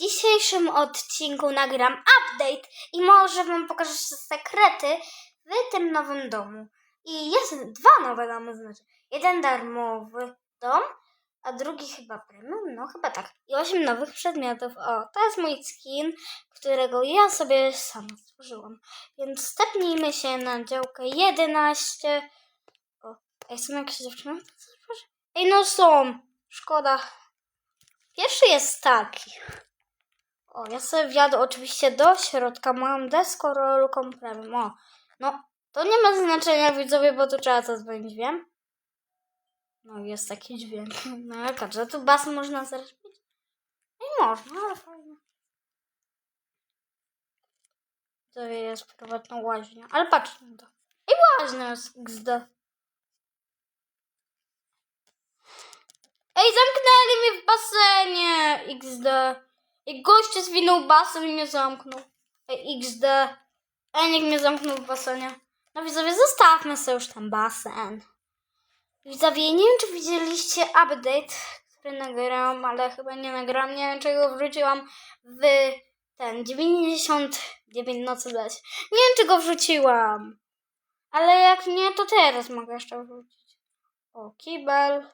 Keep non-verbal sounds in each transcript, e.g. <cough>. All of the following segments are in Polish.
dzisiejszym odcinku nagram update i może wam pokażę sekrety w tym nowym domu. I jest dwa nowe domy, znaczy jeden darmowy dom, a drugi chyba premium, no chyba tak. I osiem nowych przedmiotów. O, to jest mój skin, którego ja sobie sama stworzyłam. Więc stepnijmy się na działkę 11. O, ej, są jakieś dziewczyny? Ej, no są. Szkoda. Pierwszy jest taki. O, ja sobie wjadę oczywiście do środka. Mam deskorolką premium. O, no, to nie ma znaczenia widzowie, bo tu trzeba zadzwonić, wiem? No, jest taki dźwięk. No, jaka, że tu bas można zrespić? Nie można, ale fajnie. To jest prywatna łaźnia. Ale patrz na to. I łaźnia jest XD. Ej, zamknęli mnie w basenie! XD. I goście zwinął basen i mnie zamknął. XD. Niech mnie zamknął w basenie. No widzowie, zostawmy sobie już ten basen. Widzowie, nie wiem, czy widzieliście update, który nagrałam, ale chyba nie nagrałam. Nie wiem, czego wrzuciłam w ten 99 nocy dać. Nie wiem, czy go wrzuciłam. Ale jak nie, to teraz mogę jeszcze wrzucić. O, kibel.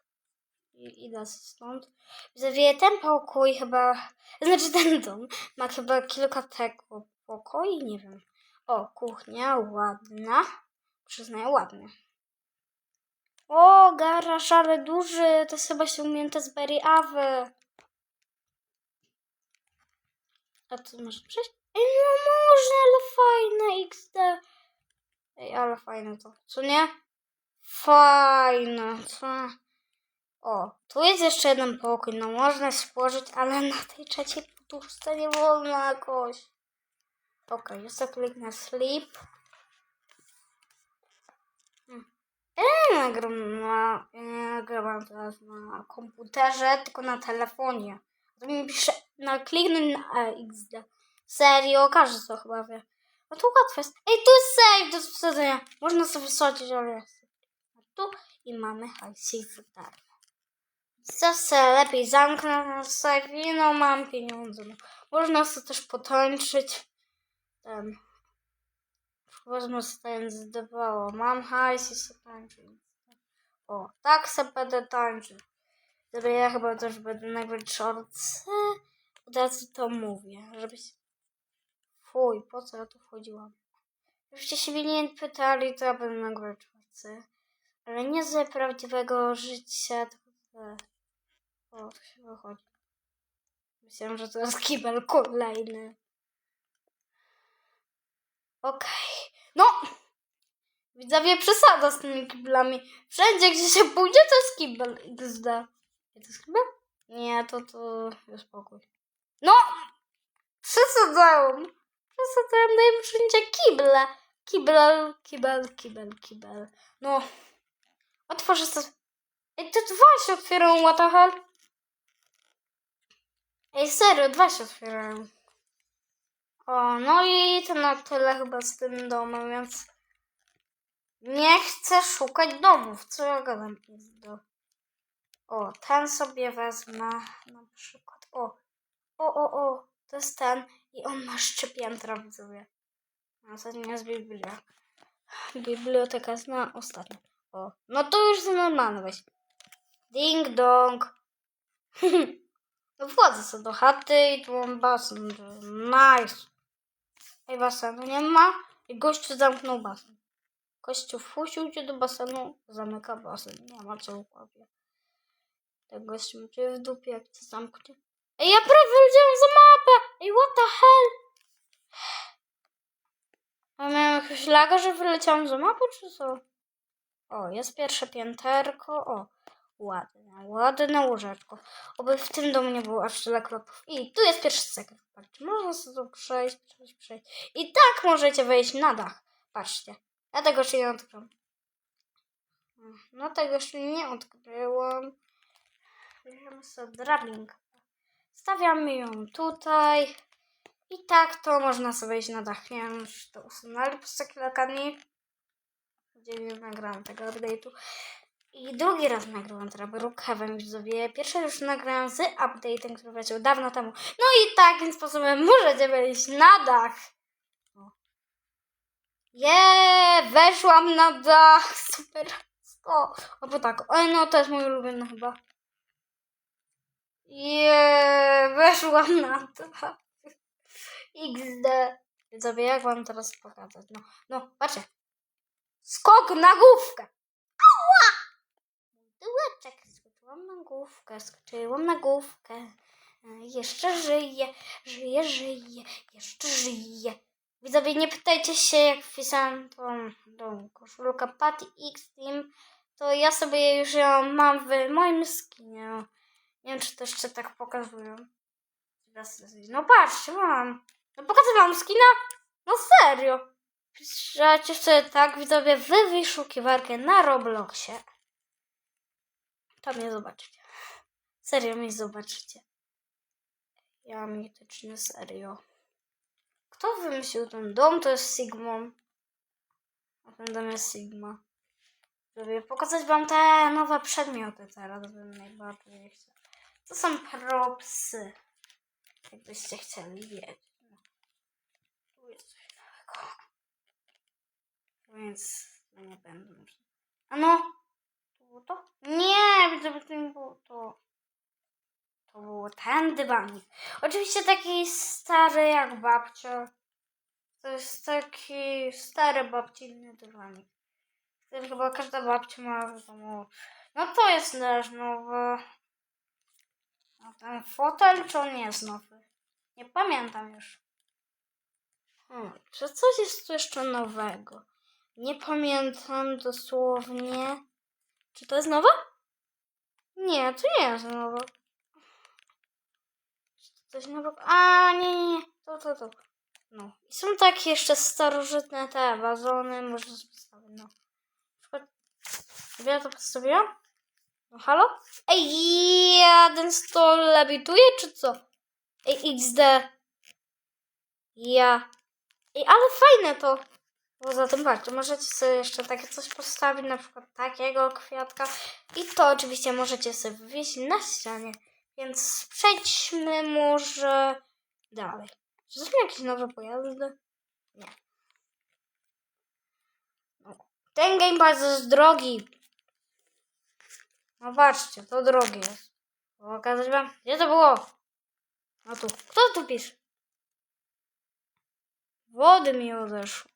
Idę stąd. Widzowie, ten pokój chyba, znaczy ten dom ma chyba kilka tego pokoi, nie wiem. O, kuchnia, ładna. Przyznaję, ładna. O, garaż, ale duży. To jest chyba ściągnięte z Berry Awy. A tu można przejść? Ej, no można, ale fajne XD. Ej, ale fajne to. Co nie? Fajne, co? O, tu jest jeszcze jeden pokój. No można spłożyć, ale na tej trzeciej poduszce nie wolno jakoś. Okej, jeszcze kliknę sleep. Hmm. Ja nie nagram na, nie nagrywam teraz na komputerze, tylko na telefonie. To mi pisze, na kliknąć na XD. Serio, każdy to chyba wie. No to łatwe jest. Ej, tu jest save do wsadzenia. Można sobie wsadzić, ale jest. Tu i mamy za darmo. Zawsze lepiej save i no mam pieniądze. No. Można sobie też potańczyć. Ten. Wezmę sobie zdawało. Mam hajs i sobie. O, tak sobie będę tańczył. Gdyby ja chyba też będę nagrywać shorts. Od razu to mówię, żebyś... Fuj, po co ja tu wchodziłam? Żebyście się mnie nie pytali, to ja będę nagrywać shortsy. Ale nie z prawdziwego życia, tylko. O, to się wychodzi. Myślałam, że to jest kibel kolejny. Okej. No! Widzowie przesada z tymi kiblami. Wszędzie, gdzie się pójdzie, to jest kibel XD. To jest kibel? Nie, to to spokój. No! Przesadzałem. Przesadzałem, daję wszędzie kible. Kibel, kibel, kibel, kibel. No. Otworzę sobie. Ej, te dwa się otwierają, what the hell? Ej, serio, dwa się otwierają. O, no i to na tyle chyba z tym domem, więc nie chcę szukać domów. Co ja gadam? do. O, ten sobie wezmę na przykład. O, o, o, o, to jest ten i on ma szczypiętra, widzowie. A to nie jest Biblia. Biblioteka jest na ostatnim. O, no to już normalne weź. Ding dong. <laughs> no wchodzę sobie do chaty i tu mam basen. Nice. Ej, basenu nie ma i gościu zamknął basen. Gościu wpuścił cię do basenu, zamyka basen. Nie ma co ukłapie. Tak gościu cię w dupie, jak cię zamknie. Ej, ja prawie wyleciałem za mapę! Ej, what the hell? A miałem jakiegoś laga, że wyleciałem za mapę, czy co? O, jest pierwsze pięterko. O, ładne, ładne łóżeczko. Oby w tym domu nie było aż tyle klopów. I tu jest pierwszy sekret. Patrzcie, można sobie tu przejść, przejść, przejść. I tak możecie wejść na dach. Patrzcie. Ja tego jeszcze nie odkryłam. No tego jeszcze nie odkryłam. Bierzemy sobie drabinkę. Stawiamy ją tutaj. I tak to można sobie wejść na dach. Nie wiem, czy to usunęli przez kilka dni. Gdzie nie nagrałam tego update'u. I drugi raz nagrywam teraz Brookhaven widzowie. Pierwszy już nagrałem z update'em, który leciał dawno temu. No i takim sposobem możecie wejść na dach. Je, weszłam na dach. <laughs> Super. O, o bo tak. O, no to jest mój ulubiony chyba. Je, weszłam na dach. <laughs> XD. Widzowie, jak wam teraz pokazać? No, no, patrzcie. Skok na główkę. Tyłeczek, skoczyłam na główkę, skoczyłam na główkę. E, Jeszcze żyję, żyję, żyję, jeszcze żyję. Widzowie, nie pytajcie się, jak wpisałem tą, tą koszulkę Patty X Team, to ja sobie już ją mam w moim skinie. Nie wiem, czy to jeszcze tak pokazują. No patrzcie, mam. No pokazywałam skina? No serio. Wpiszecie sobie tak, widzowie, w wyszukiwarkę na Robloxie. To mnie zobaczycie. Serio mnie zobaczycie. Ja mityczny, serio. Kto wymyślił ten dom? To jest Sigmą. A ten dom jest Sigma. Żeby pokazać wam te nowe przedmioty teraz bym najbardziej chciał. To są propsy. Jakbyście chcieli wiedzieć. Tu jest coś nowego. Więc nie będę. A no, to było to? Nie, widzę, że to nie było to. To ten dywanik. Oczywiście taki stary jak babcia. To jest taki stary babcinny dywanik. Który chyba każda babcia ma w domu. No to jest nasz nowy. A ten fotel, czy on jest nowy? Nie pamiętam już. Hmm, czy coś jest tu jeszcze nowego? Nie pamiętam dosłownie. Czy to jest nowe? Nie, to nie jest nowe. To coś nowego? A, nie, nie, nie. To, to, to. No. I są takie jeszcze starożytne te wazony. Może sobie postawię, no. Na ja to postawiłam? No halo? Ej, ja ten stol lewituje, czy co? Ej, XD. Ja. Ej, ale fajne to. Poza tym patrzcie, możecie sobie jeszcze takie coś postawić, na przykład takiego kwiatka. I to oczywiście możecie sobie wywieźć na ścianie. Więc przejdźmy może dalej. Czy są jakieś nowe pojazdy? Nie. No. Ten Game Pass jest drogi. No patrzcie, to drogie jest. Pokazać wam? Gdzie to było? No tu. Kto tu pisze? Wody mi odeszło.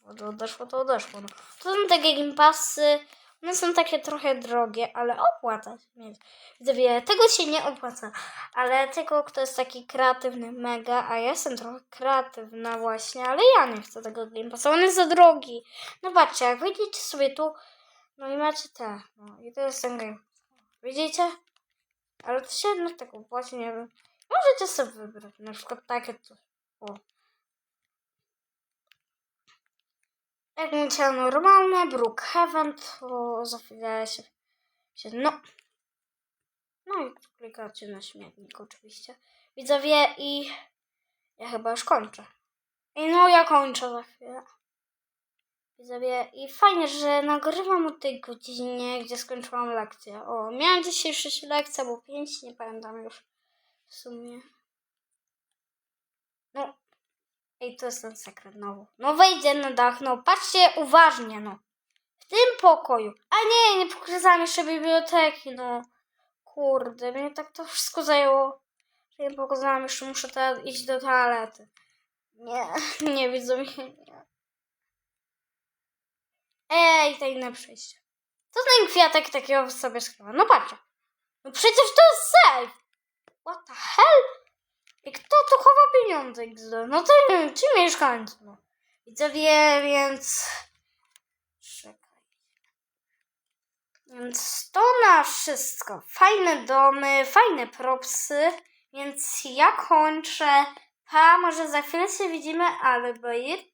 Wody odeszło, to odeszło. No. To są takie gimpasy. One są takie trochę drogie, ale opłaca się mieć. Widzowie, tego się nie opłaca. Ale tego, kto jest taki kreatywny, mega, a ja jestem trochę kreatywna właśnie, ale ja nie chcę tego gimpasa. On jest za drogi. No patrzcie, jak wyjdziecie sobie tu, no i macie te. No i to jest ten game. Widzicie? Ale to się jednak tak opłaci, nie wiem. Możecie sobie wybrać, na przykład takie coś. O. Macie normalne, Brookhaven, to za chwilę się, się no. No i klikacie na śmietnik oczywiście. Widzowie i ja chyba już kończę. I no ja kończę za chwilę. Widzowie i fajnie, że nagrywam o tej godzinie, gdzie skończyłam lekcję. O, miałam dzisiaj 6 lekcji, albo 5, nie pamiętam już w sumie. No, Ej, to jest ten sekret znowu. No wejdzie na dach, no patrzcie uważnie, no. W tym pokoju. A nie, nie pokazałam jeszcze biblioteki, no. Kurde, mnie tak to wszystko zajęło. Nie pokazałam, jeszcze muszę teraz iść do toalety. Nie, <laughs> nie widzę mnie. Nie. Ej, tajne przejście. Co ten kwiatek takiego sobie skrywa? No patrzcie. No przecież to jest safe. What the hell? I kto tu chowa pieniądze? No to nie wiem, ci mieszkańcy, no. Widzowie, więc... Czekaj. Więc to na wszystko. Fajne domy, fajne propsy, więc ja kończę. Pa, może za chwilę się widzimy, ale bye.